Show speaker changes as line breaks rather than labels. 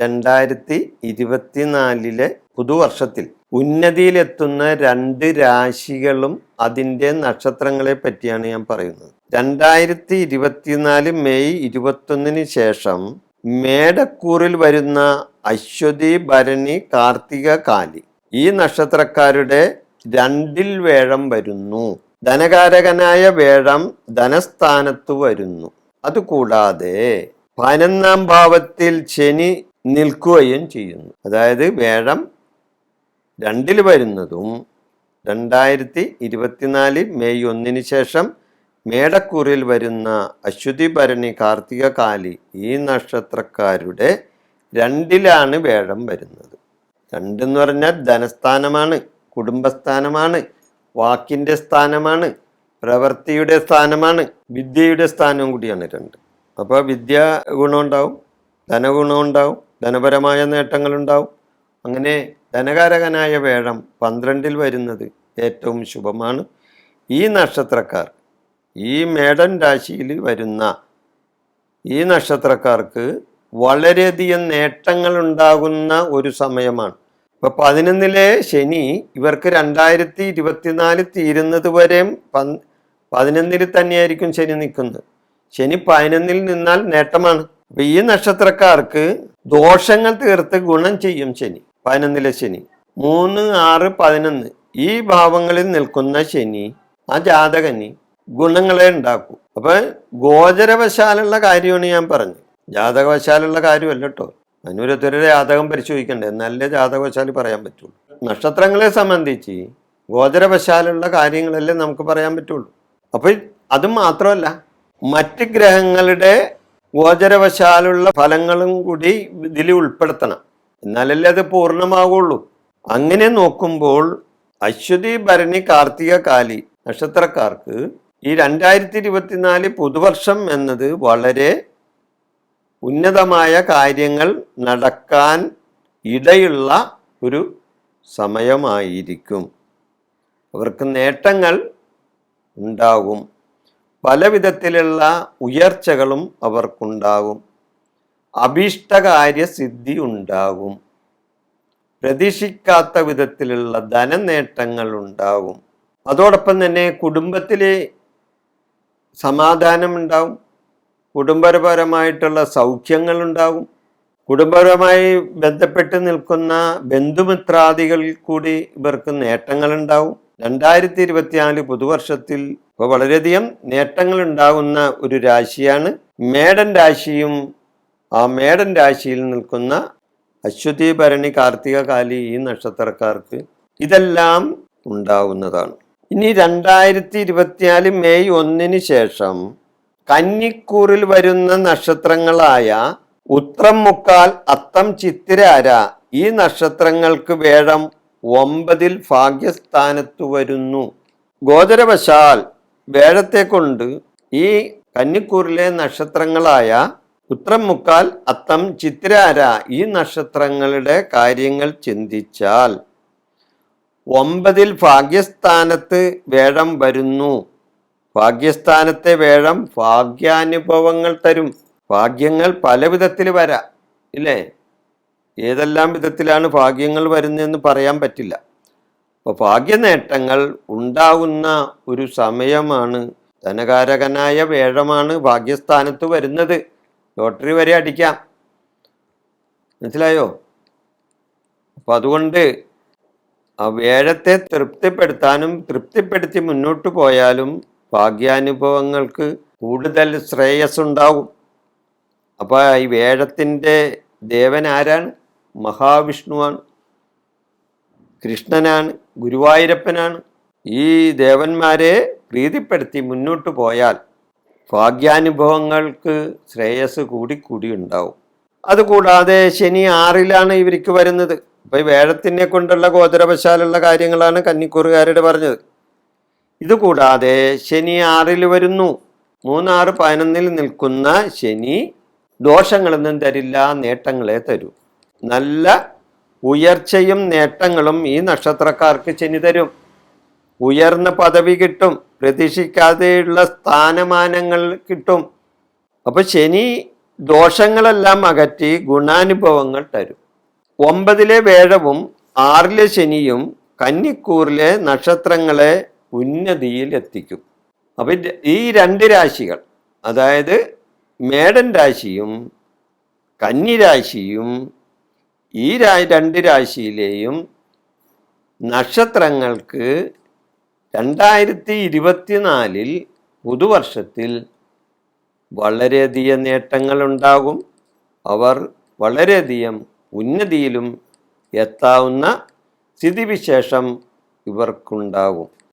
രണ്ടായിരത്തി ഇരുപത്തിനാലിലെ പുതുവർഷത്തിൽ ഉന്നതിയിലെത്തുന്ന രണ്ട് രാശികളും അതിന്റെ നക്ഷത്രങ്ങളെ പറ്റിയാണ് ഞാൻ പറയുന്നത്. രണ്ടായിരത്തി ഇരുപത്തിനാല് മെയ് ഇരുപത്തൊന്നിന് ശേഷം മേടക്കൂറിൽ വരുന്ന അശ്വതി ഭരണി കാർത്തിക കാലി ഈ നക്ഷത്രക്കാരുടെ രണ്ടിൽ വേഴം വരുന്നു. ധനകാരകനായ വേഴം ധനസ്ഥാനത്ത് വരുന്നു. അതുകൂടാതെ പതിനൊന്നാം ഭാവത്തിൽ ശനി നിൽക്കുകയും ചെയ്യുന്നു. അതായത് വേഴം രണ്ടിൽ വരുന്നതും രണ്ടായിരത്തി ഇരുപത്തിനാല് മെയ് ഒന്നിന് ശേഷം മേടക്കൂറിൽ വരുന്ന അശ്വതി ഭരണി കാർത്തിക കാലി ഈ നക്ഷത്രക്കാരുടെ രണ്ടിലാണ് വേഴം വരുന്നത്. രണ്ടെന്ന് പറഞ്ഞാൽ ധനസ്ഥാനമാണ് കുടുംബസ്ഥാനമാണ് വാക്കിന്റെ സ്ഥാനമാണ് പ്രവൃത്തിയുടെ സ്ഥാനമാണ് വിദ്യയുടെ സ്ഥാനവും കൂടിയാണ് രണ്ട്. അപ്പോൾ വിദ്യ ഗുണമുണ്ടാവും ധനഗുണമുണ്ടാവും ധനപരമായ നേട്ടങ്ങളുണ്ടാവും. അങ്ങനെ ധനകാരകനായ വേഴം പന്ത്രണ്ടിൽ വരുന്നത് ഏറ്റവും ശുഭമാണ്. ഈ നക്ഷത്രക്കാർ ഈ മേടൻ രാശിയിൽ വരുന്ന ഈ നക്ഷത്രക്കാർക്ക് വളരെയധികം നേട്ടങ്ങൾ ഉണ്ടാകുന്ന ഒരു സമയമാണ്. ഇപ്പൊ പതിനൊന്നിലെ ശനി ഇവർക്ക് രണ്ടായിരത്തി ഇരുപത്തിനാല് തീരുന്നത് വരെയും പന് പതിനൊന്നിൽ തന്നെയായിരിക്കും ശനി നിൽക്കുന്നത്. ശനി പതിനൊന്നിൽ നിന്നാൽ നേട്ടമാണ്. അപ്പൊ ഈ നക്ഷത്രക്കാർക്ക് ദോഷങ്ങൾ തീർത്ത് ഗുണം ചെയ്യും ശനി പതിനൊന്നിലെ ശനി. മൂന്ന് ആറ് പതിനൊന്ന്. ഈ ഭാവങ്ങളിൽ നിൽക്കുന്ന ശനി ആ ജാതകന് ഗുണങ്ങളെ ഉണ്ടാക്കൂ. അപ്പൊ ഗോചരവശാലുള്ള കാര്യമാണ് ഞാൻ പറഞ്ഞത്. ജാതകവശാലുള്ള കാര്യമല്ല കേട്ടോ അനുരത്തരുടെ ജാതകം പരിശോധിക്കണ്ടേ? നല്ല ജാതകവശാൽ പറയാൻ പറ്റുള്ളൂ. നക്ഷത്രങ്ങളെ സംബന്ധിച്ച് ഗോചരവശാലുള്ള കാര്യങ്ങളല്ലേ നമുക്ക് പറയാൻ പറ്റുള്ളൂ. അപ്പൊ അത് മാത്രമല്ല മറ്റ് ഗ്രഹങ്ങളുടെ ഗോചരവശാലുള്ള ഫലങ്ങളും കൂടി ഇതിൽ ഉൾപ്പെടുത്തണം. എന്നാലല്ലേ അത് പൂർണമാകുള്ളൂ അങ്ങനെ നോക്കുമ്പോൾ അശ്വതി ഭരണി കാർത്തിക കാലി നക്ഷത്രക്കാർക്ക് ഈ രണ്ടായിരത്തി ഇരുപത്തിനാല് പുതുവർഷം എന്നത് വളരെ ഉന്നതമായ കാര്യങ്ങൾ നടക്കാൻ ഇടയുള്ള ഒരു സമയമായിരിക്കും. അവർക്ക് നേട്ടങ്ങൾ ഉണ്ടാകും. പല വിധത്തിലുള്ള ഉയർച്ചകളും അവർക്കുണ്ടാകും. അഭീഷ്ടകാര്യ സിദ്ധി ഉണ്ടാകും. പ്രതീക്ഷിക്കാത്ത വിധത്തിലുള്ള ധനനേട്ടങ്ങൾ ഉണ്ടാകും. അതോടൊപ്പം തന്നെ കുടുംബത്തിലെ സമാധാനം ഉണ്ടാകും. കുടുംബപരമായിട്ടുള്ള സൗഖ്യങ്ങൾ ഉണ്ടാകും. കുടുംബപരമായി ബന്ധപ്പെട്ട് നിൽക്കുന്ന ബന്ധുമിത്രാദികളിൽ കൂടി ഇവർക്ക് നേട്ടങ്ങൾ ഉണ്ടാവും രണ്ടായിരത്തി ഇരുപത്തിനാല് പുതുവർഷത്തിൽ ഇപ്പോൾ വളരെയധികം നേട്ടങ്ങൾ ഉണ്ടാകുന്ന ഒരു രാശിയാണ് മേടൻ രാശിയും ആ മേടൻ രാശിയിൽ നിൽക്കുന്ന അശ്വതി ഭരണി കാർത്തിക കാലി ഈ നക്ഷത്രക്കാർക്ക് ഇതെല്ലാം ഉണ്ടാവുന്നതാണ്. ഇനി രണ്ടായിരത്തി ഇരുപത്തിനാല് മെയ് ഒന്നിന് ശേഷം കന്നിക്കൂറിൽ വരുന്ന നക്ഷത്രങ്ങളായ ഉത്രം മുക്കാൽ അത്തം ചിത്തിരാര ഈ നക്ഷത്രങ്ങൾക്ക് വേഴം ഒമ്പതിൽ ഭാഗ്യസ്ഥാനത്ത് വരുന്നു. ഗോചരവശാൽ വേഴത്തെ കൊണ്ട് ഈ കന്നിക്കൂറിലെ നക്ഷത്രങ്ങളായ ഉത്രം മുക്കാൽ അത്തം ചിത്തിരാര ഈ നക്ഷത്രങ്ങളുടെ കാര്യങ്ങൾ ചിന്തിച്ചാൽ ഒമ്പതിൽ ഭാഗ്യസ്ഥാനത്ത് വേഴം വരുന്നു. ഭാഗ്യസ്ഥാനത്തെ വേഴം ഭാഗ്യാനുഭവങ്ങൾ തരും. ഭാഗ്യങ്ങൾ പല വിധത്തിൽ വരാം. ഇല്ലേ? ഏതെല്ലാം വിധത്തിലാണ് ഭാഗ്യങ്ങൾ വരുന്നതെന്ന് പറയാൻ പറ്റില്ല. അപ്പോൾ ഭാഗ്യനേട്ടങ്ങൾ ഉണ്ടാകുന്ന ഒരു സമയമാണ് ധനകാരകനായ വേഴമാണ് ഭാഗ്യസ്ഥാനത്ത് വരുന്നത്. ലോട്ടറി വരെ അടിക്കാം. മനസ്സിലായോ? അപ്പം അതുകൊണ്ട് ആ വേഴത്തെ തൃപ്തിപ്പെടുത്താനും തൃപ്തിപ്പെടുത്തി മുന്നോട്ട് പോയാലും ഭാഗ്യാനുഭവങ്ങൾക്ക് കൂടുതൽ ശ്രേയസ് ഉണ്ടാവും അപ്പോൾ ഈ വേഴത്തിന്റെ ദേവൻ ആരാണ്? മഹാവിഷ്ണുവാണ് കൃഷ്ണനാണ് ഗുരുവായൂരപ്പനാണ്. ഈ ദേവന്മാരെ പ്രീതിപ്പെടുത്തി മുന്നോട്ട് പോയാൽ ഭാഗ്യാനുഭവങ്ങൾക്ക് ശ്രേയസ് കൂടി കൂടി ഉണ്ടാവും അതുകൂടാതെ ശനി ആറിലാണ് ഇവർക്ക് വരുന്നത്. ഇപ്പൊ ഈ വേഴത്തിനെ കൊണ്ടുള്ള ഗോചരവശാലുള്ള കാര്യങ്ങളാണ് കന്നിക്കൂറുകാരോട് പറഞ്ഞത്. ഇതുകൂടാതെ ശനി ആറിൽ വരുന്നു. മൂന്നാറ് പതിനൊന്നിൽ നിൽക്കുന്ന ശനി ദോഷങ്ങളൊന്നും തരില്ല നേട്ടങ്ങളെ തരൂ. നല്ല ഉയർച്ചയും നേട്ടങ്ങളും ഈ നക്ഷത്രക്കാർക്ക് ചെന്നി തരും ഉയർന്ന പദവി കിട്ടും പ്രതീക്ഷിക്കാതെയുള്ള സ്ഥാനമാനങ്ങൾ കിട്ടും. അപ്പൊ ശനി ദോഷങ്ങളെല്ലാം അകറ്റി ഗുണാനുഭവങ്ങൾ തരും. ഒമ്പതിലെ വേഴവും ആറിലെ ശനിയും കന്നിക്കൂറിലെ നക്ഷത്രങ്ങളെ ഉന്നതിയിൽ എത്തിക്കും. അപ്പം ഈ രണ്ട് രാശികൾ അതായത് മേടൻ രാശിയും കന്നി രാശിയും ഈ രണ്ട് രാശിയിലെയും നക്ഷത്രങ്ങൾക്ക് രണ്ടായിരത്തി ഇരുപത്തിനാലിൽ പുതുവർഷത്തിൽ വളരെയധികം നേട്ടങ്ങളുണ്ടാകും. അവർ വളരെയധികം ഉന്നതിയിലും എത്താവുന്ന സ്ഥിതിവിശേഷം ഇവർക്കുണ്ടാകും.